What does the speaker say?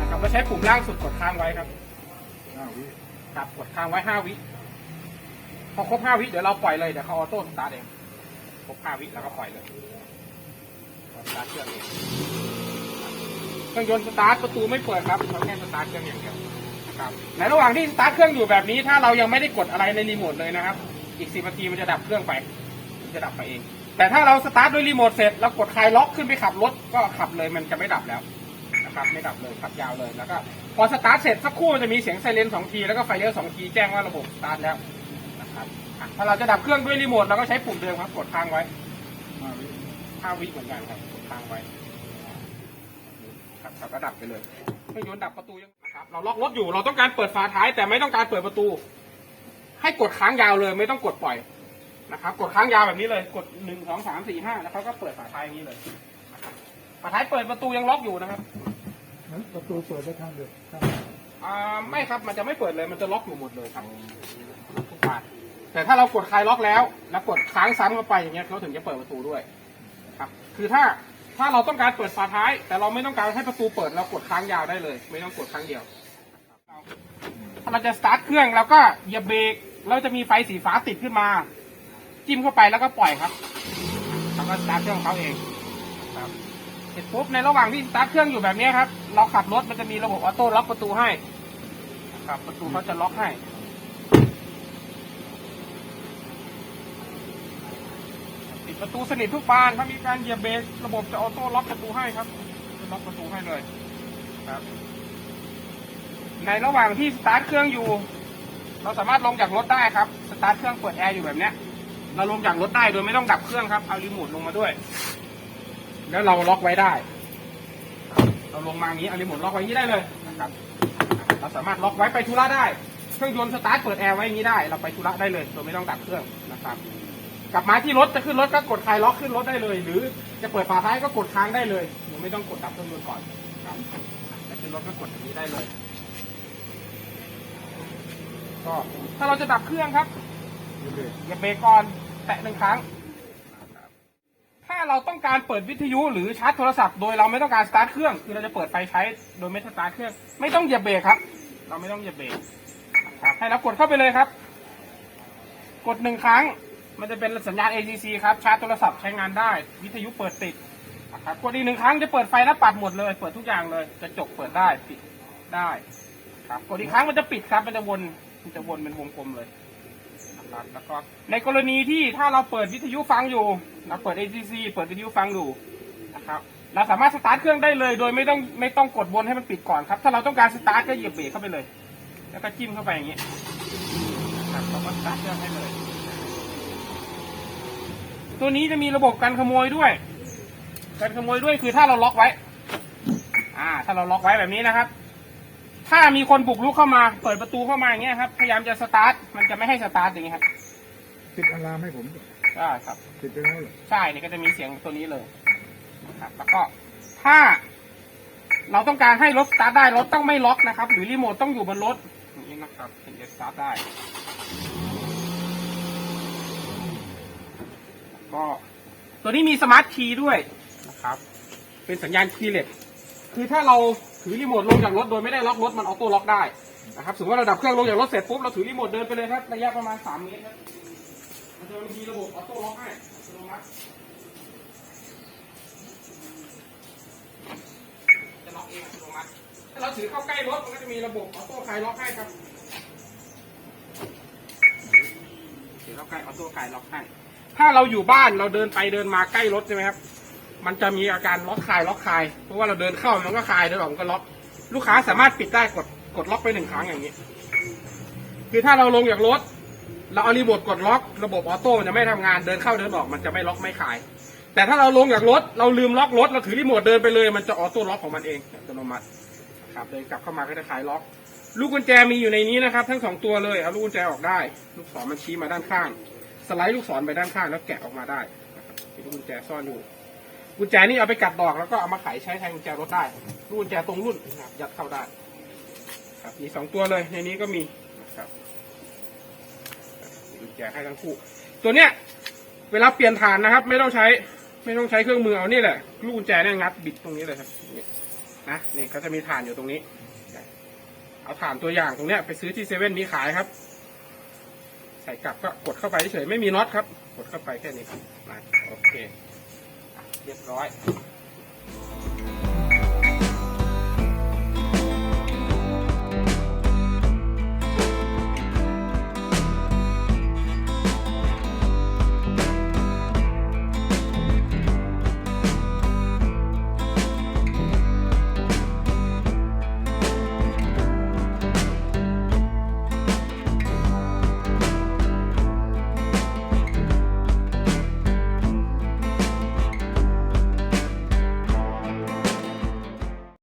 นะครับเราใช้ปุ่มล่างสุดกดค้างไว้ครับอ้าวพี่ครับกดค้างไว้ห้าวิ พอครบห้าวิเดี๋ยวเราปล่อยเลยเดี๋ยวเขาออโต้สตาร์ทเอง ครบห้าวิแล้วก็ปล่อยเลยสตาร์ทเครื่องเอง รื่องยนต์สตาร์ทประตูไม่เปิดครับเราแค่สตาร์ทเครื่องอย่างเดียวนะครับในระหว่างที่สตาร์ทเครื่องอยู่แบบนี้ ถ้าเรายังไม่ได้กดอะไรในรีโมทเลยนะครับ อีกสิบนาทีมันจะดับเครื่องไปมันจะดับไปเอง แต่ถ้าเราสตาร์ทด้วยรีโมทเสร็จแล้วกดคลายล็อกขึ้นไปขับรถก็ขับเลยมันจะไม่ดับแล้วนะครับไม่ดับเลยขับยาวเลยแล้วก็พอสตาร์ทเสร็จสักครู่มันจะมีเสียงไซเรนสองทีแล้วก็ไฟเลี้ยวสองทีแจ้งว่าระบบสตาร์ทแล้วนะครับอะถ้าเราจะดับเครื่องด้วยรีโมทเราก็ใช้ปุ่มเดิมครับกดค้างไว้อ้าวพี่ห้าวิเหมือนกันครับกดค้างไว้ ครับแล้วก็ดับไปเลยเครื่องยนต์ดับประตูยังนะครับเราล็อกรถอยู่เราต้องการเปิดฝาท้าย แต่ไม่ต้องการเปิดประตู ให้กดค้างยาวเลย ไม่ต้องกดปล่อยนะครับ กดค้างยาวแบบนี้เลย กดหนึ่งสองสามสี่ห้าแล้วเขาก็เปิดฝาท้ายอย่างนี้เลยนะครับฝาท้ายเปิดประตูยังล็อกอยู่นะครับงั้นประตูเปิดได้ข้างเดียวข้างอ่าไม่ครับมันจะไม่เปิดเลยมันจะล็อกอยู่หมดเลยครับทุกบานแต่ถ้าเรากดคลายล็อกแล้ว แล้วกดค้างซ้ำเข้าไปอย่างเงี้ยเขาถึงจะเปิดประตูด้วย ครับ คือถ้า ถ้าเราต้องการเปิดฝาท้าย แต่เราไม่ต้องการให้ประตูเปิดเรากดค้างยาวได้เลย ไม่ต้องกดครั้งเดียวถ้าเราจะสตาร์ทเครื่องแล้วก็เหยียบเบรกเราจะมีไฟสีฟ้าติดขึ้นมา จิ้มเข้าไปแล้วก็ปล่อยครับแล้วก็สตาร์ทเครื่องของเขาเองครับเสร็จปุ๊บในระหว่างที่สตาร์ทเครื่องอยู่แบบนี้ครับ เราขับรถมันจะมีระบบออโต้ล็อกประตูให้ครับประตูเขาจะล็อกให้ ประตูสนิททุกบานถ้ามีการเหยียบเบรกระบบจะออโต้ล็อกประตูให้ครับล็อกประตูให้เลยครับ ในระหว่างที่สตาร์ทเครื่องอยู่ เราสามารถลงจากรถได้ครับสตาร์ทเครื่องเปิดแอร์อยู่แบบเนี้ย เราลงจากรถได้โดยไม่ต้องดับเครื่องครับเอารีโมทลงมาด้วย แล้วเราล็อกไว้ได้ เราลงมาอย่างนี้เอารีโมทล็อกไว้อย่างนี้ได้เลยนะครับ เราสามารถล็อกไว้ไปธุระได้ เครื่องยนต์สตาร์ทเปิดแอร์ไว้อย่างนี้ได้ เราไปธุระได้เลยโดยไม่ต้องดับเครื่องนะครับ กลับมาที่รถจะขึ้นรถก็กดคลายล็อกขึ้นรถได้เลย หรือจะเปิดฝาท้ายก็กดค้างได้เลยโดยไม่ต้องกดดับเครื่องยนต์ก่อนครับจะขึ้นรถก็กดอย่างนี้ได้เลย ก็ถ้าเราจะดับเครื่องครับเบรกอย่าเบรกก่อนแตะหนึ่งครั้ง ถ้าเราต้องการเปิดวิทยุหรือชาร์จโทรศัพท์โดยเราไม่ต้องการสตาร์ทเครื่องคือเราจะเปิดไฟใช้โดยไม่สตาร์ทเครื่อง ไม่ต้องเหยียบเบรกครับ เราไม่ต้องเหยียบเบรกครับให้เรากดเข้าไปเลยครับ กดหนึ่งครั้ง มันจะเป็นสัญญาณ ACC ครับชาร์จโทรศัพท์ใช้งานได้ วิทยุเปิดติดนะครับกดอีกหนึ่งครั้งจะเปิดไฟแล้วปัดหมดเลย เปิดทุกอย่างเลยกระจกเปิดได้ปิดได้ครับกดอีกครั้งมันจะปิดครับ มันจะวนมันจะวนเป็นวงกลมเลยนะครับแล้วก็ในกรณีที่ถ้าเราเปิดวิทยุฟังอยู่เราเปิด ACC เปิดวิทยุฟังอยู่นะครับเราสามารถสตาร์ทเครื่องได้เลย โดยไม่ต้องไม่ต้องกดวนให้มันปิดก่อนครับ ถ้าเราต้องการสตาร์ทก็เหยียบเบรกเข้าไปเลย แล้วก็จิ้มเข้าไปอย่างนี้นะครับเราก็สตาร์ทเครื่องให้เลย ตัวนี้จะมีระบบการขโมยด้วย การขโมยด้วยคือถ้าเราล็อกไว้ อ่า ถ้าเราล็อกไว้แบบนี้นะครับ ถ้ามีคนบุกรุกเข้ามา เปิดประตูเข้ามาอย่างเงี้ยครับ พยายามจะสตาร์ท มันจะไม่ให้สตาร์ทอย่างเงี้ยครับ ติดอะลามให้ผมด้วยใช่ครับ ติดไปแล้วเหรอใช่นี่ก็จะมีเสียงตัวนี้เลยนะครับ แล้วก็ถ้า เราต้องการให้รถสตาร์ทได้ รถต้องไม่ล็อกนะครับ หรือรีโมทต้องอยู่บนรถอย่างนี้นะครับ ถึงจะสตาร์ทได้ ก็ตัวนี้มีสมาร์ทคีย์ด้วยนะครับ เป็นสัญญาณคีย์เลสคือถ้าเราถือรีโมทลงจากรถโดยไม่ได้ล็อกรถมันออโต้ล็อกได้นะครับสมมติว่าเราดับเครื่องลงจากรถเสร็จปุ๊บเราถือรีโมทเดินไปเลยครับระยะประมาณสามเมตรครับมันจะมีระบบออโต้ล็อกให้อัตโนมัติจะล็อกเองอัตโนมัติถ้าเราถือเข้าใกล้รถมันก็จะมีระบบออโต้คลายล็อกให้ครับถือเข้าใกล้ออโต้คลายล็อกให้ ถ้าเราอยู่บ้านเราเดินไปเดินมาใกล้รถใช่ไหมครับ มันจะมีอาการล็อกคลายล็อกคลาย เพราะว่าเราเดินเข้ามันก็คลายเดินออกมันก็ล็อก ลูกค้าสามารถปิดได้กดกดล็อกไปหนึ่งครั้งอย่างนี้ คือถ้าเราลงจากรถ เราเอารีโมทกดล็อก ระบบออโต้มันจะไม่ทำงานเดินเข้าเดินออกมันจะไม่ล็อกไม่คลาย แต่ถ้าเราลงจากรถ เราลืมล็อกรถเราถือรีโมทเดินไปเลย มันจะออโต้ล็อกของมันเองอัตโนมัติครับเดินกลับเข้ามาก็จะคลายล็อก ลูกกุญแจมีอยู่ในนี้นะครับ ทั้งสองตัวเลยเอาลูกกุญแจออกได้ ลูกศรมันชี้มาด้านข้าง สไลด์ลูกศรไปด้านข้างแล้วแกะออกมาได้มีลูกกุญแจซ่อนอยู่ กุญแจนี่เอาไปกัดดอกแล้วก็เอามาไขใช้แทนกุญแจรถได้ลูกกุญแจตรงรุ่นนะครับยัดเข้าได้ครับมีสองตัวเลยในนี้ก็มีนะครับมีกุญแจให้ทั้งคู่ ตัวเนี้ยเวลาเปลี่ยนฐานนะครับ ไม่ต้องใช้ไม่ต้องใช้เครื่องมือเอานี่แหละลูกกุญแจเนี่ยงัดบิดตรงนี้เลยครับนี่นะนี่เขาจะมีฐานอยู่ตรงนี้ เอาฐานตัวอย่างตรงเนี้ยไปซื้อที่เซเว่นมีขายครับ ใส่กลับก็กดเข้าไปเฉยไม่มีน็อตครับ กดเข้าไปแค่นี้ครับโอเค เรียบร้อย